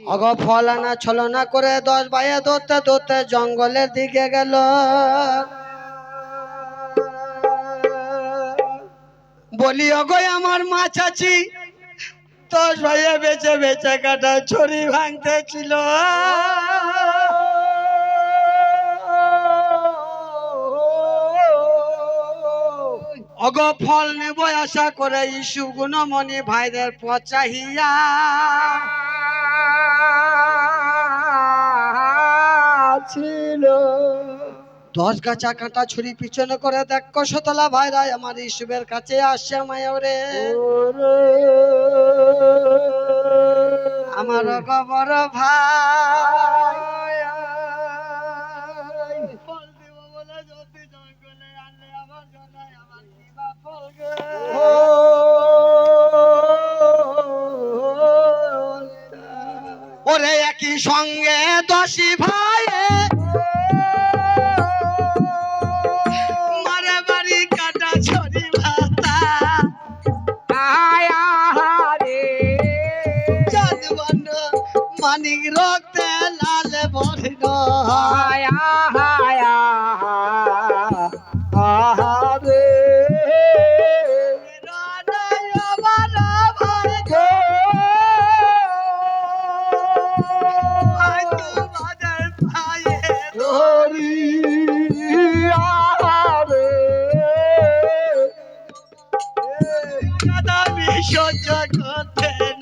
অগ ফলানা ছলনা করে দশ ভাইয়ে ধরতে ধরতে জঙ্গলের দিকে গেল। বলি, অগো, আমার মা চাচি, দশ ভাইয়ে বেঁচে বেঁচে কাটা ছড়ি ভাঙতে ছিল অগ ফল নেব আশা করে ইস্যু গুণমণি ভাইদের পচাহিয়া ছিল। দশ গাছা কাঁটা ছুরি পিছনে করে দেখ কষতলা ভাইরা আমার ইসুবের কাছে আসছে মায়রে আমার গবর ভাই? ওরে একই সঙ্গে দশি ভাই। মানিক রক্তে লাল বর্ণ। সহ্য করতে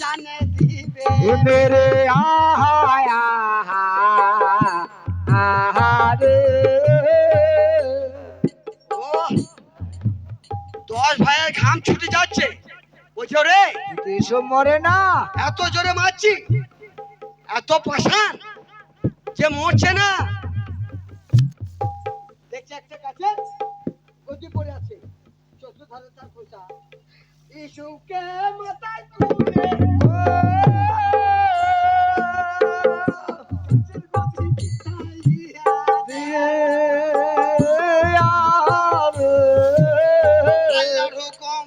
জানে দিবে মেরে আহায়া আহারে ও দশ ভাইয়ের ঘাম ছুটে যাচ্ছে বুঝছ রে মরে না এত জোরে মারছি এত পাশান যে মরছে না দেখছে একটা কাছে গদি পড়ে আছে। চতুর্ধারে তার পয়সা ইসুকে মাথায় তুলে। আল্লাহর হুকুম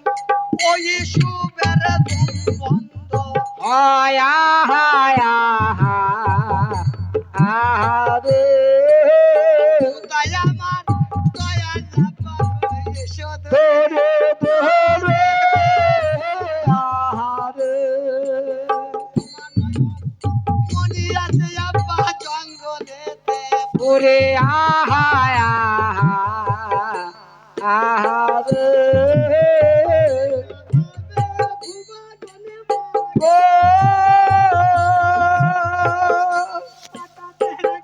ওরে আহা আহা রে।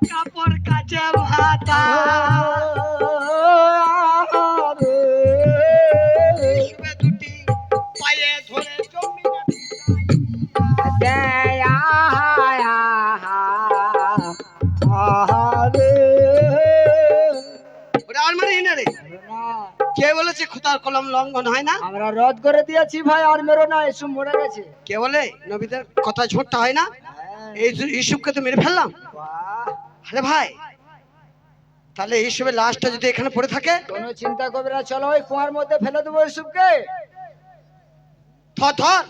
কাপড় কাচে ভাতা। খুদার কলম লঙ্ঘন হয় না? আমরা রদ করে দিয়েছি ভাই আর মেরো না এসব মরে গেছে। কে বলে? নবীদের কথা ঝোটটা হয় না? এই যে ইসুফকে তো মেরে ফেললাম। আরে ভাই তাহলে ইসুফের লাশটা যদি এখানে পড়ে থাকে? কোনো চিন্তা করবে না চলো ওই কুয়ার মধ্যে ফেলে দেবো এসবকে ধর ধর।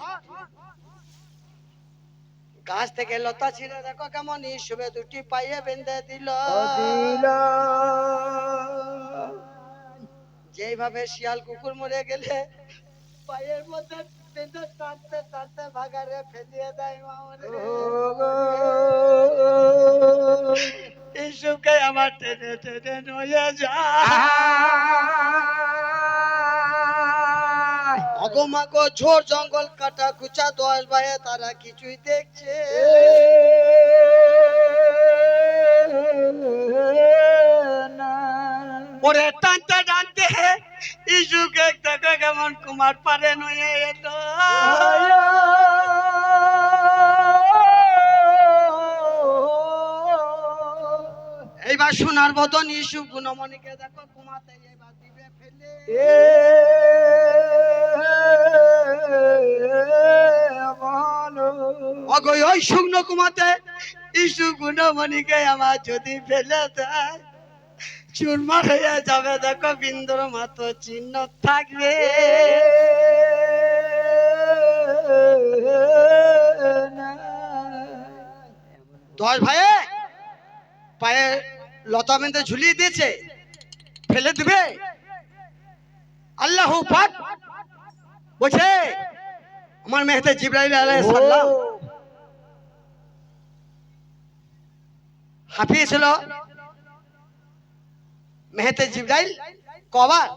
গাছ থেকে লতা ছিঁড়ে দেখো কেমন ইসুফে দুটি পাইয়ে বেঁধে দিল। যেইভাবে শিয়াল কুকুর মরে গেলে পায়ের মধ্যে বেঁধে টানতে টানতে ভাগারে ফেলিয়ে দেয় আমার টেনে টেনে নয়ে যায়। অগমাগো ঝোর জঙ্গল কাটা কুচা দশ ভাইয়ে তারা কিছুই দেখছে। ওরে টানতে টানতে ইসুকে দেখে কেমন কুমার পারে নয়ে এলো। এইবার সোনার বদন ইসু গুণমণিকে দেখো কুমাতে এবার দিবে ফেলে। ওই শুকনো কুমাতে ইসু গুণমণিকে আমার যদি ফেলে দেয় চুরমার হয়ে যাবে দেখো বিন্দুর মাত্র চিহ্ন থাকবে। দশ ভাইয়ে পায়ে লতা বেঁধে ঝুলিয়ে দিয়েছে ফেলে দিবে। আল্লাহ পাক বলছে আমার মেহতে জিব্রাইল আলাইহিস সালাম হাফিয়েছিল মেহতে জিব্রাইল কবার?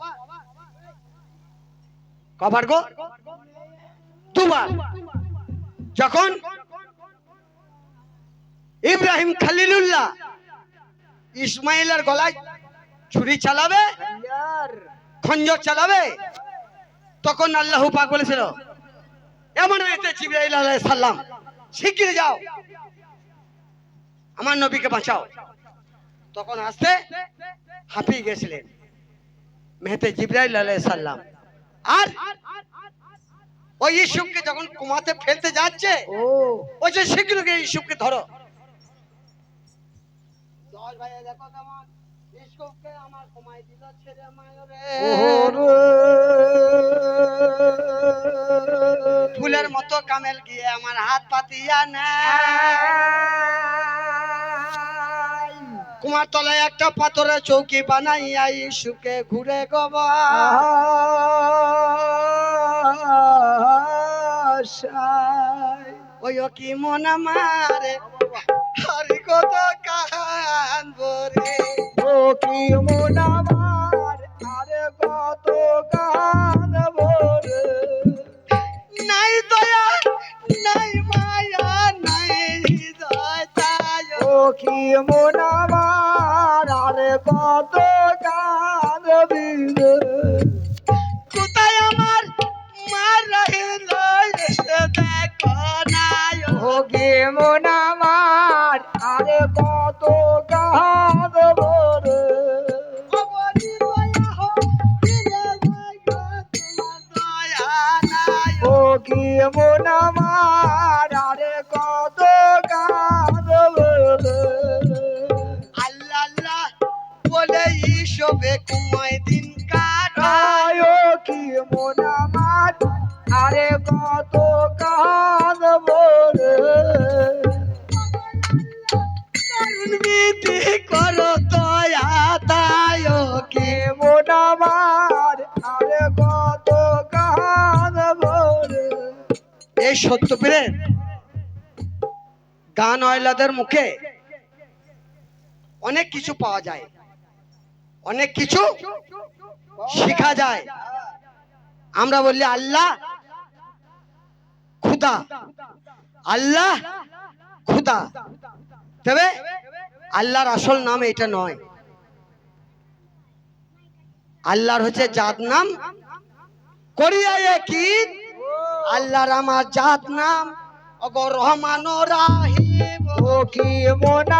কবার গো? দুবার। যখন ইব্রাহিম খালিলুল্লাহ ইসমাইলের গলায় ছুরি চালাবে খঞ্জর চালাবে তখন আল্লাহ পাক বলেছিল এমন মেয়েতে জিব্রাইল আলাইহিস সালাম শিগগির যাও। আমার নবীকে বাঁচাও। তখন আসতে হাঁপিয়ে গেছিলেন। মেহতে জিব্রাইল আলাইহিস সালাম। আর ওই ইসুফকে যখন কুমাতে ফেলতে যাচ্ছে ও। ওই যে শীঘ্র গিয়ে ইসুফকে ধরো। দশ ভাই দেখো কেমন। ইসুফকে আমার কমাই দিল ছেড়ে মায়রে ফুলের মতো কামেল গিয়ে আমার হাত পাতিয়া নেয়। কুমার তলায় একটা পাথরে চৌকি বানাইয়া ইসুকে ঘুরে গবা। ওই কি মন মারে হরি কত কান বরে ও কি মন আমার কি মন আমার? আরে কত গান আল্লাহ আল্লাহ বলে ইসবে এই সত্যপীরের গান অয়লাদের মুখে অনেক কিছু পাওয়া যায়। অনেক কিছু শেখা যায়। আমরা বললি, আল্লাহ খুদা। আল্লাহ খুদা। তবে আল্লাহর আসল নাম এটা নয়। আল্লাহর হচ্ছে জাত নাম। করিয়া কি? আল্লাহর আমার জাত নাম অগর রহমান রাহিম। ও কি মন